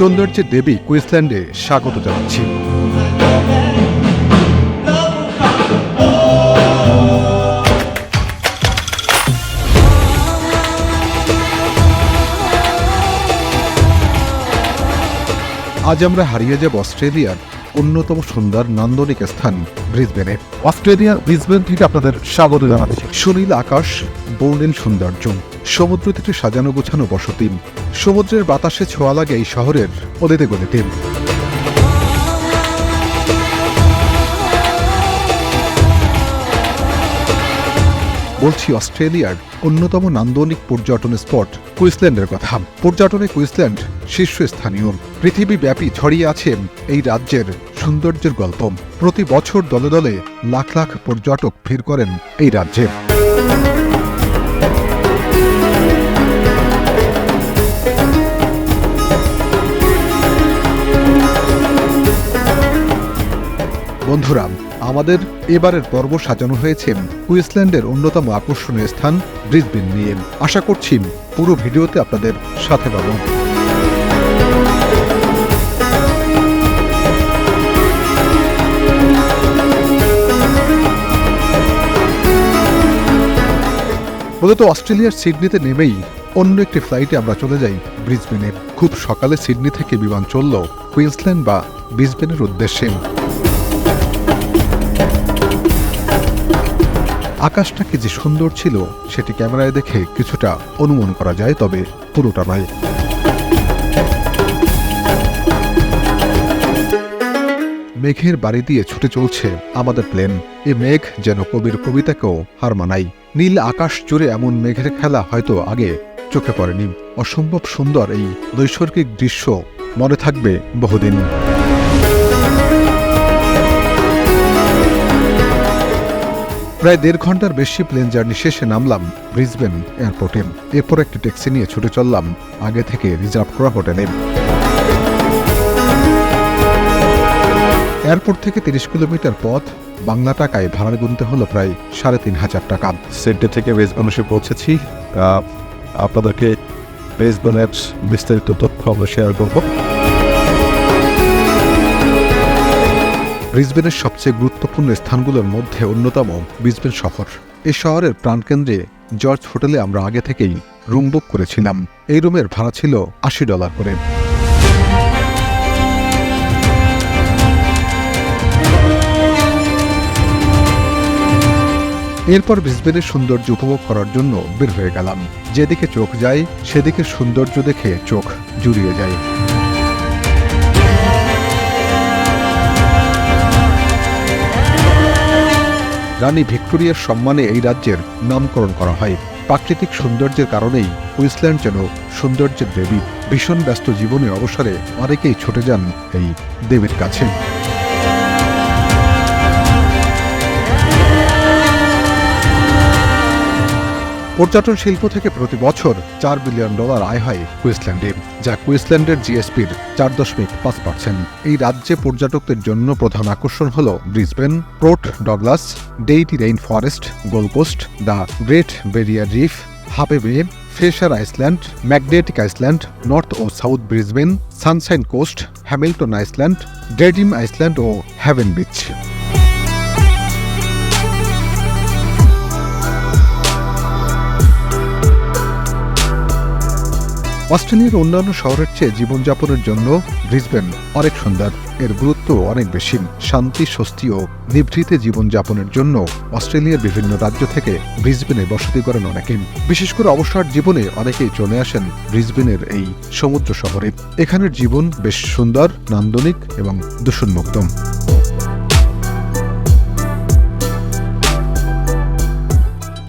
সৌন্দর্যের দেবী কুইন্সল্যান্ডে স্বাগত জানাচ্ছি। আজ আমরা হারিয়ে যাব অস্ট্রেলিয়ার অন্যতম সুন্দর নান্দনিক স্থান, ব্রিসবেনে। অস্ট্রেলিয়ার ব্রিসবেন থেকে আপনাদের স্বাগত জানাচ্ছি। সুনীল আকাশ, বর্ণিল সৌন্দর্য সমুদ্র থেকে সাজানো গোছানো বসতি। সমুদ্রের বাতাসে ছোঁয়া লাগে এই শহরের অলিতে গলিতে বলছি অস্ট্রেলিয়ার অন্যতম নান্দনিক পর্যটন স্পট কুইসল্যান্ডের কথা। পর্যটনে কুইসল্যান্ড শীর্ষস্থানীয়। পৃথিবীব্যাপী ছড়িয়ে আছে এই রাজ্যের সৌন্দর্যের গল্প। প্রতি বছর দলে দলে লাখ লাখ পর্যটক ভিড় করেন এই রাজ্যে। বন্ধুরা, আমাদের এবারের পর্ব সাজানো হয়েছে কুইসল্যান্ডের অন্যতম আকর্ষণীয় স্থান ব্রিসবেন নিয়ে। আশা করছি পুরো ভিডিওতে আপনাদের সাথে পাবো। মূলত অস্ট্রেলিয়ার সিডনিতে নেমেই অন্য একটি ফ্লাইটে আমরা চলে যাই ব্রিসবেনে। খুব সকালে সিডনি থেকে বিমান চলল কুইন্সল্যান্ড বা ব্রিসবেনের উদ্দেশ্যে। আকাশটা কি যে সুন্দর ছিল, সেটি ক্যামেরায় দেখে কিছুটা অনুমান করা যায়, তবে পুরোটা নয়। মেঘের বাড়ি দিয়ে ছুটে চলছে আমাদের প্লেন। এ মেঘ যেন কবির কবিতাকেও হার মানাই নীল আকাশ জুড়ে এমন মেঘের খেলা হয়তো আগে চোখে পড়েনি। অসম্ভব সুন্দর এই নৈসর্গিক দৃশ্য মনে থাকবে বহুদিন। প্রায় দেড় ঘণ্টার বেশি প্লেন জার্নি শেষে নামলাম ব্রিসবেন এয়ারপোর্টে। এরপর একটি ট্যাক্সি নিয়ে ছুটে চললাম। আগে থেকে রিজার্ভ করা হোটেলে। এয়ারপোর্ট থেকে তিরিশ কিলোমিটার পথ, বাংলা টাকায় ভাড়া গুনতে হলো প্রায় সাড়ে তিন হাজার টাকা। সেন্টে থেকে বেসবনে পৌঁছেছি। আপনাদেরকে বেসবনের বিস্তারিত তথ্য আমরা শেয়ার করব। ব্রিসবেনের সবচেয়ে গুরুত্বপূর্ণ স্থানগুলোর মধ্যে অন্যতম ব্রিসবেন শহর এই শহরের প্রাণকেন্দ্রে জর্জ হোটেলে আমরা আগে থেকেই রুম বুক করেছিলাম। এই রুমের ভাড়া ছিল আশি ডলার করে। এরপর ব্রিসবেনের সৌন্দর্য উপভোগ করার জন্য বের হয়ে গেলাম। যেদিকে চোখ যায়, সেদিকে সৌন্দর্য দেখে চোখ জুড়িয়ে যায়। রানী ভিক্টোরিয়ার সম্মানে এই রাজ্যের নামকরণ করা হয়। প্রাকৃতিক সৌন্দর্যের কারণেই কুইন্সল্যান্ড যেন সৌন্দর্যের দেবী। ভীষণ ব্যস্ত জীবনে অবসরে অনেকেই ছুটে যান এই দেবীর কাছে। পর্যটন শিল্প থেকে প্রতি বছর চার বিলিয়ন ডলার আয় হয় কুইসল্যান্ডে, যা কুইসল্যান্ডের জিএসপির চার দশমিক পাঁচ পার্সেন্ট। এই রাজ্যে পর্যটকদের জন্য প্রধান আকর্ষণ হল Brisbane, Port Douglas, deity rainforest Gold Coast the Great Barrier Reef, হাপে Bay, Fraser Island, Magnetic Island, North O South Brisbane, Sunshine Coast, Hamilton Island Daydream Island O Haven Beach. অস্ট্রেলিয়ার অন্যান্য শহরের চেয়ে জীবনযাপনের জন্য ব্রিসবেন অনেক সুন্দর। এর গুরুত্ব অনেক বেশি। শান্তি, স্বস্তি ও নিভৃতে জীবনযাপনের জন্য অস্ট্রেলিয়ার বিভিন্ন রাজ্য থেকে ব্রিসবেনে বসতি করেন অনেকে। বিশেষ করে অবসর জীবনে অনেকেই চলে আসেন ব্রিসবেনের এই সমুদ্র শহরে। এখানের জীবন বেশ সুন্দর, নান্দনিক এবং দূষণমুক্ত।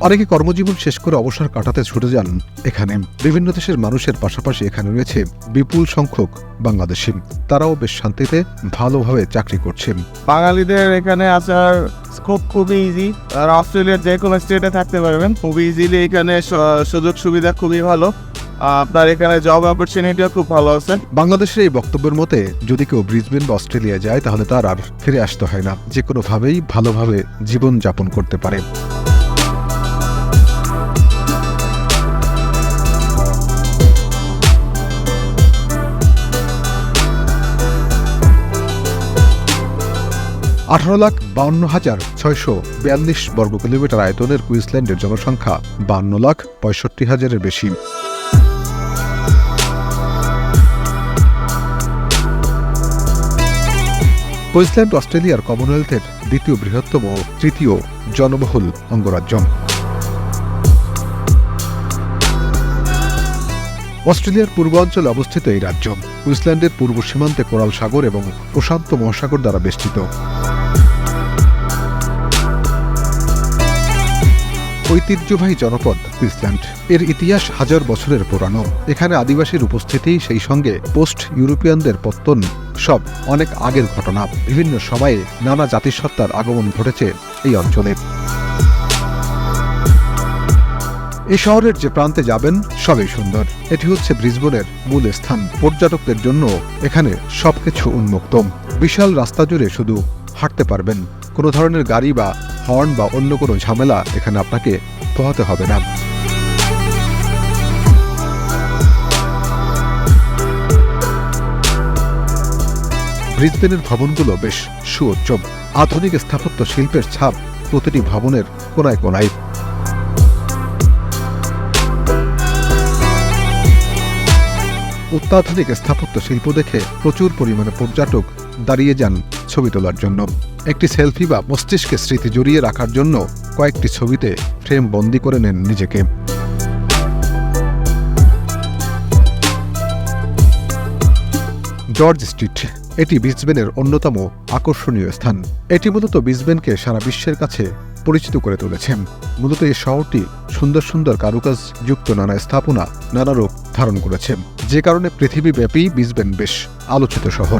অনেকে কর্মজীবন শেষ করে অবসর কাটাতে ছুটে যান। এখানে বিভিন্ন দেশের মানুষের পাশাপাশি এখানে রয়েছে বিপুল সংখ্যক বাংলাদেশি। তারাও বেশ শান্তিতে ভালোভাবে চাকরি করছেন। বাঙালিদের এখানে আসার স্কোপ খুবই ইজি আর অস্ট্রেলিয়ার যে কোনো স্টেটে থাকতে পারবেন। খুবই ইজিলি এখানে সুযোগ সুবিধা খুবই ভালো। আপনার এখানে জব অপরচুনিটিও খুব ভালো আছে। বাংলাদেশের এই বক্তব্যের মতে যদি কেউ ব্রিসবেন বা অস্ট্রেলিয়া যায় তাহলে তার আর ফিরে আসতে হয় না। যে কোনোভাবেই ভালোভাবে জীবন যাপন করতে পারে। আঠারো লাখ বাউন্ন হাজার ছয়শো বিয়াল্লিশ বর্গ কিলোমিটার আয়তনের কুইন্সল্যান্ডের জনসংখ্যা বান্ন লাখ পঁয়ষট্টি হাজারের বেশি। কুইন্সল্যান্ড অস্ট্রেলিয়ার কমনওয়েলথের দ্বিতীয় বৃহত্তম ও তৃতীয় জনবহুল অঙ্গরাজ্য অস্ট্রেলিয়ার পূর্বাঞ্চলে অবস্থিত এই রাজ্য, কুইন্সল্যান্ডের পূর্ব সীমান্তে কোরাল সাগর এবং প্রশান্ত মহাসাগর দ্বারা বেষ্টিত। ঐতিহ্যবাহী জনপদ কুইন্সল্যান্ড এর ইতিহাস হাজার বছরের পুরানো। এখানে আদিবাসীর উপস্থিতি সেই সঙ্গে পোস্ট ইউরোপিয়ানদের পত্তন সব অনেক আগের ঘটনা। বিভিন্ন সময়ে নানা জাতিসত্তার আগমন ঘটেছে এই অঞ্চলে। এই শহরের যে প্রান্তে যাবেন, সবই সুন্দর। এটি হচ্ছে ব্রিসবনের মূল স্থান। পর্যটকদের জন্য এখানে সবকিছু উন্মুক্ত। বিশাল রাস্তা জুড়ে শুধু হাঁটতে পারবেন। কোনো ধরনের গাড়ি বা হর্ন বা অন্য কোনো ঝামেলা এখানে আপনাকে পোহাতে হবে না। ব্রিসবেনের ভবনগুলো বেশ সুউচ্চ আধুনিক স্থাপত্য শিল্পের ছাপ প্রতিটি ভবনের কোনায় কোনায়। অত্যাধুনিক স্থাপত্য শিল্প দেখে প্রচুর পরিমাণে পর্যটক দাঁড়িয়ে যান ছবি তোলার জন্য। একটি সেলফি বা মস্তিষ্কে স্মৃতি জড়িয়ে রাখার জন্য কয়েকটি ছবিতে ফ্রেম বন্দি করে নেন নিজেকে। জর্জ স্ট্রিট, এটি ব্রিসবেনের অন্যতম আকর্ষণীয় স্থান। এটি মূলত ব্রিসবেনকে সারা বিশ্বের কাছে পরিচিত করে তুলেছে। মূলত এই শহরটি সুন্দর সুন্দর কারুকাজ যুক্ত নানা স্থাপনা, নানা রূপ ধারণ করেছে। যে কারণে পৃথিবীব্যাপী ব্রিসবেন বেশ আলোচিত শহর।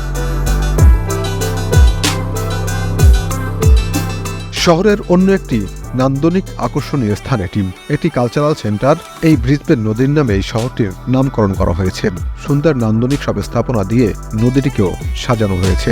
শহরের অন্য একটি নান্দনিক আকর্ষণীয় স্থান এটি। এটি কালচারাল সেন্টার এই ব্রিসবেন নদীর নামে এই শহরটির নামকরণ করা হয়েছে। সুন্দর নান্দনিক সব স্থাপনা দিয়ে নদীটিকেও সাজানো হয়েছে।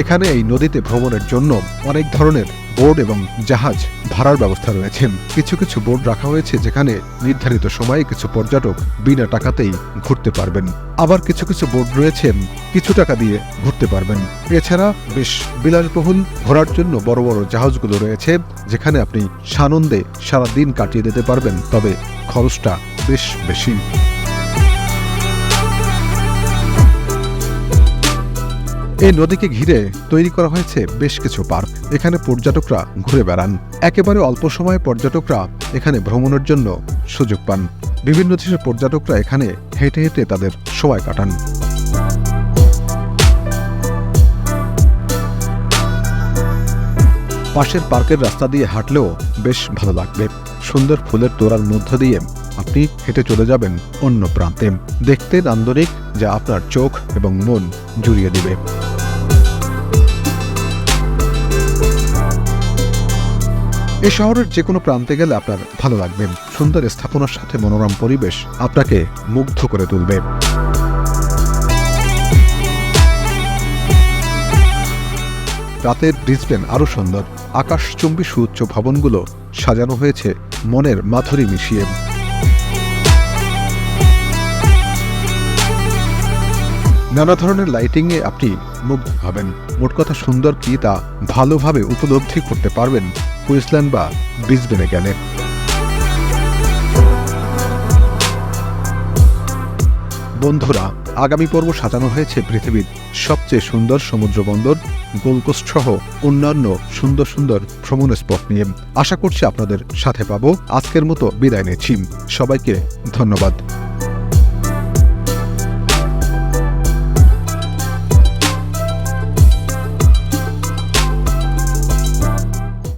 এখানে এই নদীতে ভ্রমণের জন্য অনেক ধরনের বোর্ড এবং জাহাজ ভাড়ার ব্যবস্থা রয়েছে। কিছু কিছু বোর্ড রাখা হয়েছে যেখানে নির্ধারিত সময়ে কিছু পর্যটক বিনা টাকাতেই ঘুরতে পারবেন। আবার কিছু কিছু বোর্ড রয়েছে, কিছু টাকা দিয়ে ঘুরতে পারবেন। এছাড়া বেশ বিলাসবহুল ঘোরার জন্য বড় বড় জাহাজগুলো রয়েছে, যেখানে আপনি সানন্দে সারা দিন কাটিয়ে দিতে পারবেন, তবে খরচটা বেশ বেশি। এই নদীকে ঘিরে তৈরি করা হয়েছে বেশ কিছু পার্ক। এখানে পর্যটকরা ঘুরে বেড়ান। একেবারে অল্প সময়ে পর্যটকরা এখানে ভ্রমণের জন্য সুযোগ পান। বিভিন্ন দেশের পর্যটকরা এখানে হেঁটে হেঁটে তাদের সময় কাটান। পাশের পার্কের রাস্তা দিয়ে হাঁটলেও বেশ ভালো লাগবে। সুন্দর ফুলের তোড়ার মধ্য দিয়ে আপনি হেঁটে চলে যাবেন অন্য প্রান্তে। দেখতে নান্দনিক যা আপনার চোখ এবং মন জুড়িয়ে দিবে। এ শহরের যে কোনো প্রান্তে গেলে আপনার ভালো লাগবে। সুন্দর স্থাপনার সাথে মনোরম পরিবেশ আপনাকে মুগ্ধ করে তুলবে। রাতের ব্রিসবেন আরও সুন্দর। আকাশচুম্বী সুউচ্চ ভবনগুলো সাজানো হয়েছে মনের মাধুরী মিশিয়ে। নানা ধরনের লাইটিংয়ে আপনি মুগ্ধ হবেন। মোট কথা সুন্দর কি তা ভালোভাবে উপলব্ধি করতে পারবেন। কুইন্সল্যান্ড বা ব্রিসবেনে গেলে। বন্ধুরা, আগামী পর্ব সাজানো হয়েছে পৃথিবীর সবচেয়ে সুন্দর সমুদ্র বন্দর গোলকোস্ট সহ অন্যান্য সুন্দর সুন্দর ভ্রমণ স্পট নিয়ে। আশা করছি আপনাদের সাথে পাবো। আজকের মতো বিদায় নিচ্ছি। সবাইকে ধন্যবাদ।